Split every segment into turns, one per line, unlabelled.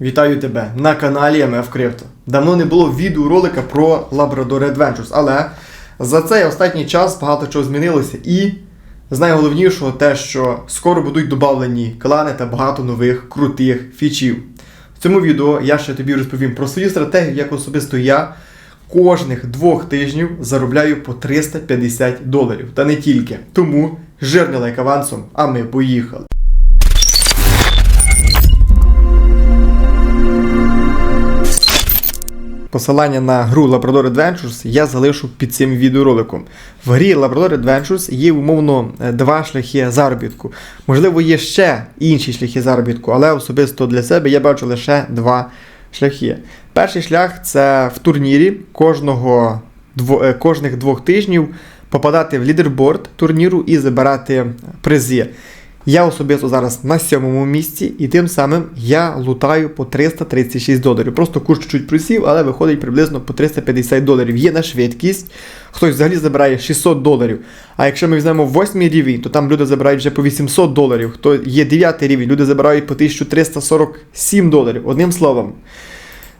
Вітаю тебе на каналі МФ Crypto. Давно не було відеоролика про Labrador Adventures, але за цей останній час багато чого змінилося і з найголовнішого те, що скоро будуть додавлені клани та багато нових крутих фічів. В цьому відео я ще тобі розповім про свою стратегію, як особисто я кожних двох тижнів заробляю по 350 доларів. Та не тільки. Тому жирний лайк авансом, а ми поїхали. Посилання на гру Labrador Adventures я залишу під цим відеороликом. В грі Labrador Adventures є умовно е, два шляхи заробітку. Можливо, є ще інші шляхи заробітку, але особисто для себе я бачу лише два шляхи. Перший шлях це в турнірі кожного, дво, е, кожних двох тижнів попадати в лідерборд турніру і забирати призи. Я особисто зараз на сьомому місці, і тим самим я лутаю по 336 доларів. Просто курс чуть просів, але виходить приблизно по 350 доларів. Є на швидкість. Хтось взагалі забирає 600 доларів. А якщо ми візьмемо 8 рівень, то там люди забирають вже по 800 доларів. Хто є 9 рівень, люди забирають по 1347 доларів. Одним словом.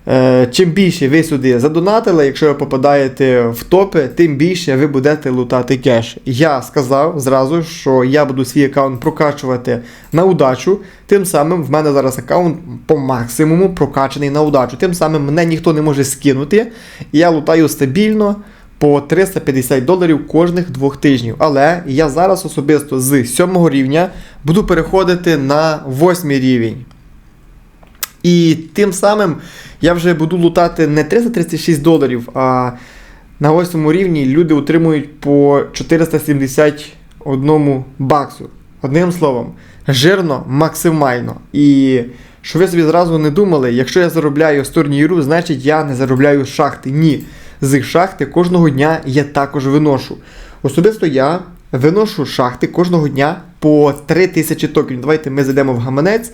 Е, Чим більше ви сюди задонатили, якщо ви попадаєте в топи, тим більше ви будете лутати кеш. Я сказав зразу, що я буду свій аккаунт прокачувати на удачу. Тим самим в мене зараз аккаунт по максимуму прокачаний на удачу. Тим самим мене ніхто не може скинути. Я лутаю стабільно по 350 доларів кожних двох тижнів. Але я зараз особисто з 7 рівня буду переходити на 8 рівень. І тим самим я вже буду лутати не 336 доларів, а на 8 рівні люди отримують по 471 баксу. Одним словом, жирно максимально. І що ви собі зразу не думали, якщо я заробляю з турніру, значить я не заробляю з шахти. Ні. З шахти кожного дня я також виношу. Особисто я виношу шахти кожного дня по 3000 токенів. Давайте ми зайдемо в гаманець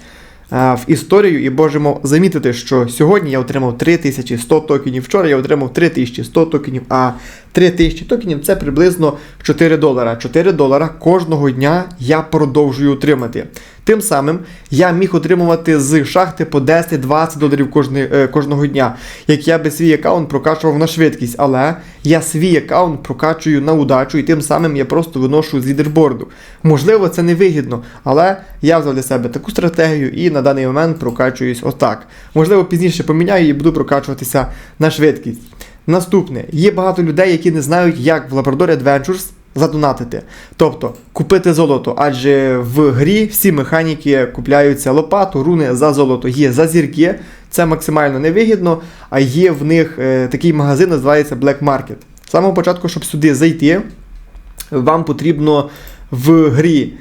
в історію і можемо замітити, що сьогодні я отримав 3100 токенів, вчора я отримав 3100 токенів, а 3000 токенів це приблизно 4 долара. 4 долара кожного дня я продовжую отримати. Тим самим я міг отримувати з шахти по 10-20 доларів кожне, е, кожного дня, як я би свій аккаунт прокачував на швидкість, але я свій аккаунт прокачую на удачу і тим самим я просто виношу з лідерборду. Можливо, це не вигідно, але я взяв для себе таку стратегію і на даний момент прокачуюсь отак. Можливо, пізніше поміняю і буду прокачуватися на швидкість. Наступне, є багато людей, які не знають, як в Labrador Adventures задонатити. Тобто купити золото, адже в грі всі механіки купляються лопату, руни за золото, є за зірки, це максимально невигідно, а є в них е, такий магазин, називається Black Market. З самого початку, щоб сюди зайти, вам потрібно в грі.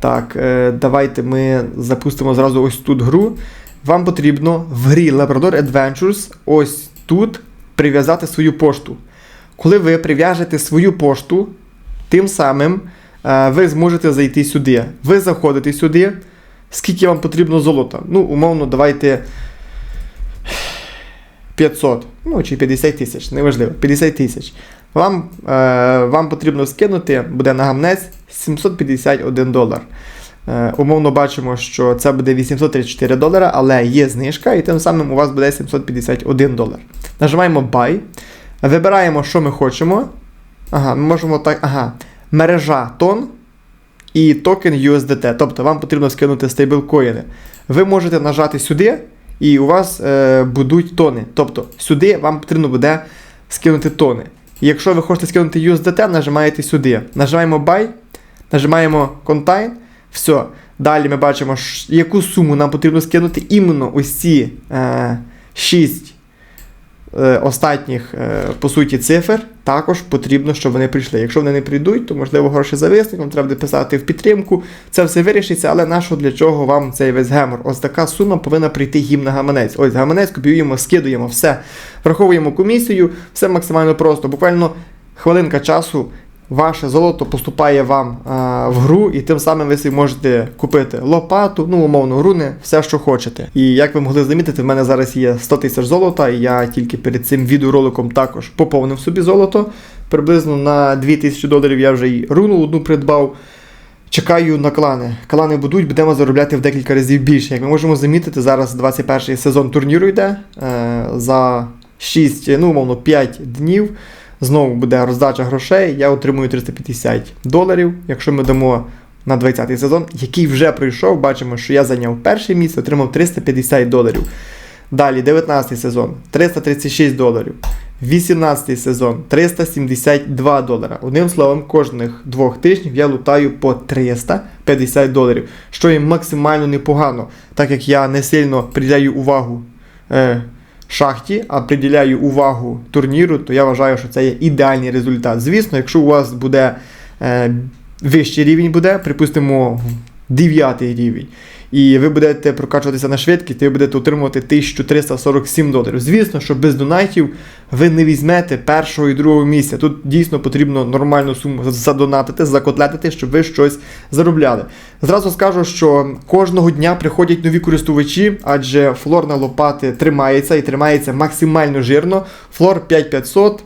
Так, е, давайте ми запустимо зразу ось тут гру. Вам потрібно в грі Labrador Adventures ось тут прив'язати свою пошту. Коли ви прив'яжете свою пошту, тим самим е, ви зможете зайти сюди. Ви заходите сюди. Скільки вам потрібно золота? Ну, умовно, давайте 500, ну чи 50 тисяч, неважливо, 50 тисяч. Вам, е, вам потрібно скинути, буде на гамнець 751 долар. Е, умовно бачимо, що це буде 834 долара, але є знижка, і тим самим у вас буде 751 долар. Нажимаємо Buy. Вибираємо, що ми хочемо. Ага, ми можемо так. Ага. Мережа тон і токен USDT. Тобто вам потрібно скинути стейблкоїни. Ви можете нажати сюди, і у вас е, будуть тони. Тобто сюди вам потрібно буде скинути тони. І якщо ви хочете скинути USDT, нажимаєте сюди. Нажимаємо Buy, нажимаємо Contain. Все. Далі ми бачимо, яку суму нам потрібно скинути іменно ось ці е, 6 е, останніх, е, по суті, цифр. Також потрібно, щоб вони прийшли. Якщо вони не прийдуть, то можливо гроші зависнуть, вам треба писати в підтримку. Це все вирішиться, але нащо для чого вам цей весь гемор? Ось така сума повинна прийти їм на гаманець. Ось гаманець копіюємо, скидуємо все. Враховуємо комісію, все максимально просто. Буквально хвилинка часу. Ваше золото поступає вам а, в гру, і тим самим ви собі можете купити лопату, ну, умовно, руни, все, що хочете. І як ви могли замітити, в мене зараз є 100 тисяч золота, і я тільки перед цим відеороликом також поповнив собі золото. Приблизно на 2000 доларів я вже і руну одну придбав. Чекаю на клани. Клани будуть, будемо заробляти в декілька разів більше. Як ми можемо замітити, зараз 21 сезон турніру йде е, за 6, ну, умовно, 5 днів. Знову буде роздача грошей. Я отримую 350 доларів. Якщо ми дамо на 20-й сезон, який вже пройшов, бачимо, що я зайняв перше місце, отримав 350 доларів. Далі 19 сезон 336 доларів. 18 сезон 372 долара. Одним словом, кожних двох тижнів я лутаю по 350 доларів, що є максимально непогано, так як я не сильно приділяю увагу е, шахті, а приділяю увагу турніру, то я вважаю, що це є ідеальний результат. Звісно, якщо у вас буде е, вищий рівень, буде, припустимо, 9 рівень. І ви будете прокачуватися на швидкість, і ви будете отримувати 1347 доларів. Звісно, що без донатів ви не візьмете першого і другого місця. Тут дійсно потрібно нормальну суму задонатити, закотлетити, щоб ви щось заробляли. Зразу скажу, що кожного дня приходять нові користувачі, адже флор на лопати тримається і тримається максимально жирно. Флор 5500,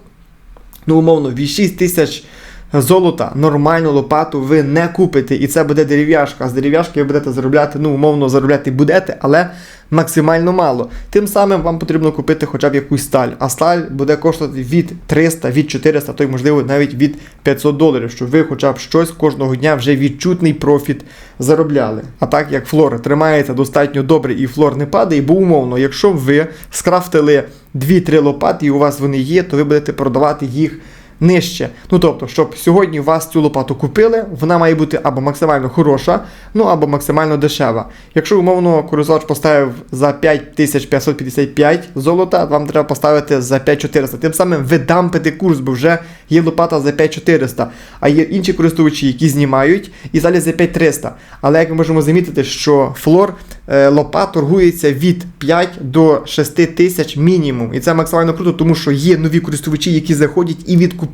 ну умовно, від 6 тисяч золота, нормальну лопату ви не купите, і це буде дерев'яшка. З дерев'яшки ви будете заробляти, ну, умовно, заробляти будете, але максимально мало. Тим самим вам потрібно купити хоча б якусь сталь. А сталь буде коштувати від 300, від 400, то й можливо навіть від 500 доларів, щоб ви хоча б щось кожного дня вже відчутний профіт заробляли. А так як флор тримається достатньо добре і флор не падає, бо умовно, якщо ви скрафтили 2-3 лопати і у вас вони є, то ви будете продавати їх нижче. Ну тобто, щоб сьогодні у вас цю лопату купили, вона має бути або максимально хороша, ну або максимально дешева. Якщо умовно користувач поставив за 5555 золота, вам треба поставити за 5400. Тим самим ви дампите курс, бо вже є лопата за 5400, а є інші користувачі, які знімають і далі за 5300. Але як ми можемо замітити, що флор е, лопат торгується від 5 до 6 тисяч мінімум. І це максимально круто, тому що є нові користувачі, які заходять і відкупляють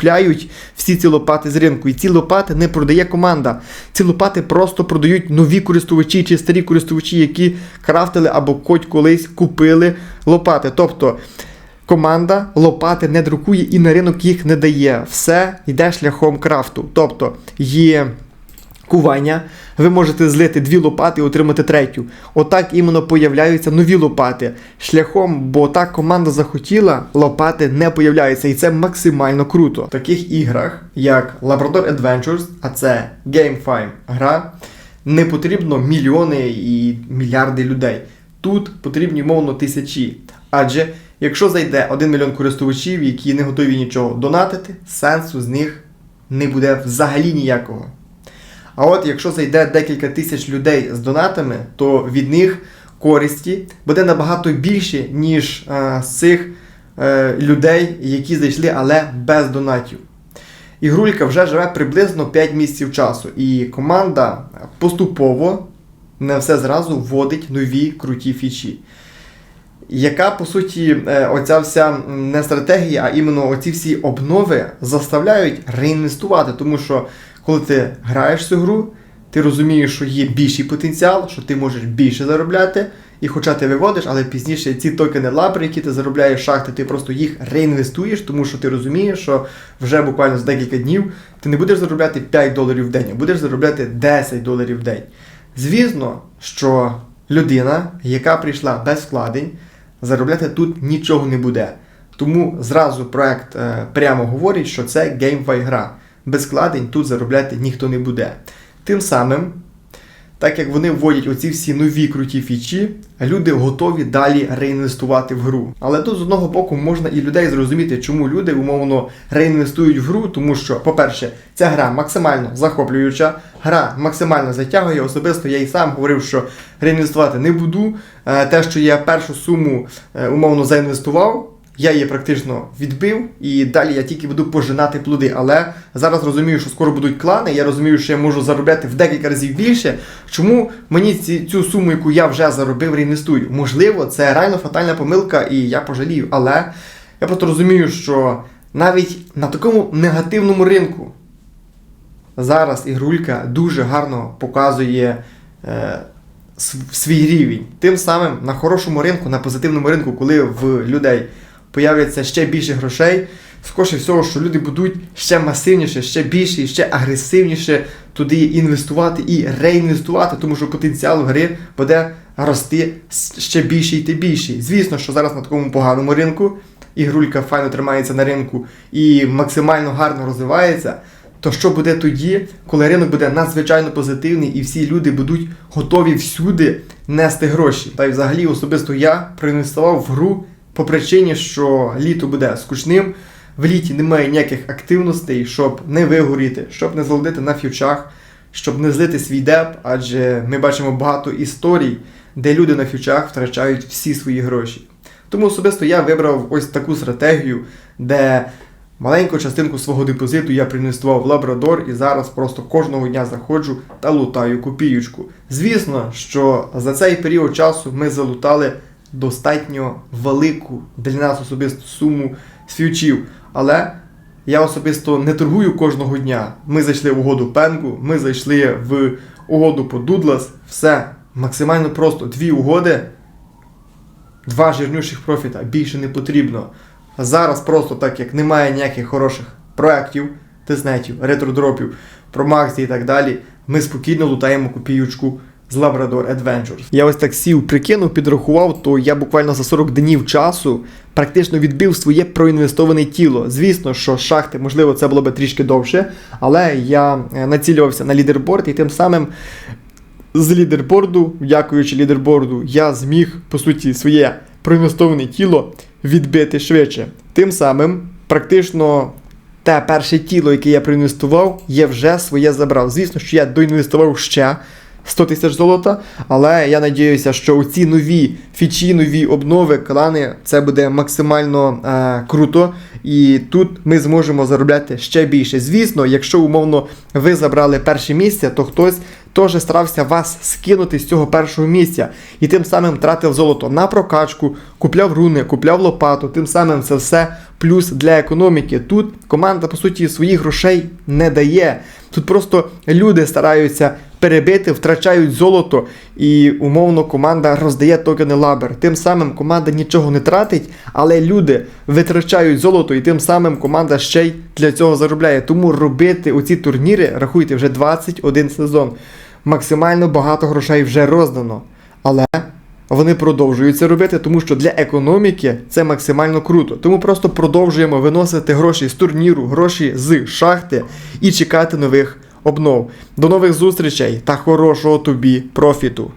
всі ці лопати з ринку. І ці лопати не продає команда. Ці лопати просто продають нові користувачі чи старі користувачі, які крафтили або хоч колись купили лопати. Тобто. Команда лопати не друкує і на ринок їх не дає. Все йде шляхом крафту. Тобто є кування, ви можете злити дві лопати і отримати третю. Отак іменно появляються нові лопати. Шляхом, бо так команда захотіла, лопати не появляються, і це максимально круто. В таких іграх, як Labrador Adventures, а це GameFi гра, не потрібно мільйони і мільярди людей. Тут потрібні мовно тисячі. Адже якщо зайде 1 мільйон користувачів, які не готові нічого донатити, сенсу з них не буде взагалі ніякого. А от якщо зайде декілька тисяч людей з донатами, то від них користі буде набагато більше, ніж е, з цих е, людей, які зайшли, але без донатів. Ігрулька вже живе приблизно 5 місяців часу, і команда поступово не все зразу вводить нові круті фічі. Яка, по суті, е, оця вся не стратегія, а іменно оці всі обнови заставляють реінвестувати, тому що коли ти граєш цю гру, ти розумієш, що є більший потенціал, що ти можеш більше заробляти, і хоча ти виводиш, але пізніше ці токени лабри, які ти заробляєш шахти, ти просто їх реінвестуєш, тому що ти розумієш, що вже буквально за декілька днів ти не будеш заробляти 5 доларів в день, а будеш заробляти 10 доларів в день. Звісно, що людина, яка прийшла без вкладень, заробляти тут нічого не буде. Тому зразу проект е, прямо говорить, що це геймфай гра. Без складень тут заробляти ніхто не буде. Тим самим, так як вони вводять оці всі нові круті фічі, люди готові далі реінвестувати в гру. Але тут з одного боку можна і людей зрозуміти, чому люди умовно реінвестують в гру, тому що, по-перше, ця гра максимально захоплююча, гра максимально затягує. Особисто я і сам говорив, що реінвестувати не буду. Е, Те, що я першу суму е, умовно заінвестував. Я її практично відбив, і далі я тільки буду пожинати плоди. Але зараз розумію, що скоро будуть клани. Я розумію, що я можу заробляти в декілька разів більше. Чому мені ці, цю суму, яку я вже заробив, реінвестую? Можливо, це реально фатальна помилка, і я пожалію. Але я просто розумію, що навіть на такому негативному ринку зараз ігрулька дуже гарно показує. Е, Свій рівень. Тим самим на хорошому ринку, на позитивному ринку, коли в людей появляться ще більше грошей, скоріше всього, що люди будуть ще масивніше, ще більше і ще агресивніше туди інвестувати і реінвестувати, тому що потенціал гри буде рости ще більше і ти більший. Звісно, що зараз на такому поганому ринку ігрулька файно тримається на ринку і максимально гарно розвивається. То що буде тоді, коли ринок буде надзвичайно позитивний і всі люди будуть готові всюди нести гроші? Та й взагалі особисто я проінвестував в гру по причині, що літо буде скучним, в літі немає ніяких активностей, щоб не вигоріти, щоб не залудити на фьючах, щоб не злити свій деп, адже ми бачимо багато історій, де люди на фьючах втрачають всі свої гроші. Тому особисто я вибрав ось таку стратегію, де маленьку частинку свого депозиту я проінвестував в Лабрадор і зараз просто кожного дня заходжу та лутаю копіючку. Звісно, що за цей період часу ми залутали достатньо велику для нас особисто суму фьючів, але я особисто не торгую кожного дня. Ми зайшли в угоду Пенгу, ми зайшли в угоду по Дудлас, все максимально просто. Дві угоди, два жирнющих профіта, більше не потрібно. Зараз просто так як немає ніяких хороших проєктів, тиснетів, ретродропів, промаксі і так далі, ми спокійно лутаємо копіючку з Labrador Adventures. Я ось так сів, прикинув, підрахував, то я буквально за 40 днів часу практично відбив своє проінвестоване тіло. Звісно, що шахти, можливо, це було би трішки довше, але я е, націлювався на лідерборд і тим самим з лідерборду, дякуючи лідерборду, я зміг, по суті, своє проінвестоване тіло відбити швидше. Тим самим, практично те перше тіло, яке я проінвестував, я вже своє забрав. Звісно, що я доінвестував ще 100 тисяч золота, але я надіюся, що у ці нові фічі, нові обнови, клани, це буде максимально е, круто. І тут ми зможемо заробляти ще більше. Звісно, якщо умовно ви забрали перше місце, то хтось теж старався вас скинути з цього першого місця і тим самим тратив золото на прокачку, купляв руни, купляв лопату. Тим самим це все плюс для економіки. Тут команда, по суті, своїх грошей не дає. Тут просто люди стараються перебити, втрачають золото, і умовно команда роздає токени лабер. Тим самим команда нічого не тратить, але люди витрачають золото, і тим самим команда ще й для цього заробляє. Тому робити оці турніри, рахуйте, вже 21 сезон. Максимально багато грошей вже роздано. Але вони продовжують це робити, тому що для економіки це максимально круто. Тому просто продовжуємо виносити гроші з турніру, гроші з шахти і чекати нових обнов. До нових зустрічей та хорошого тобі профіту!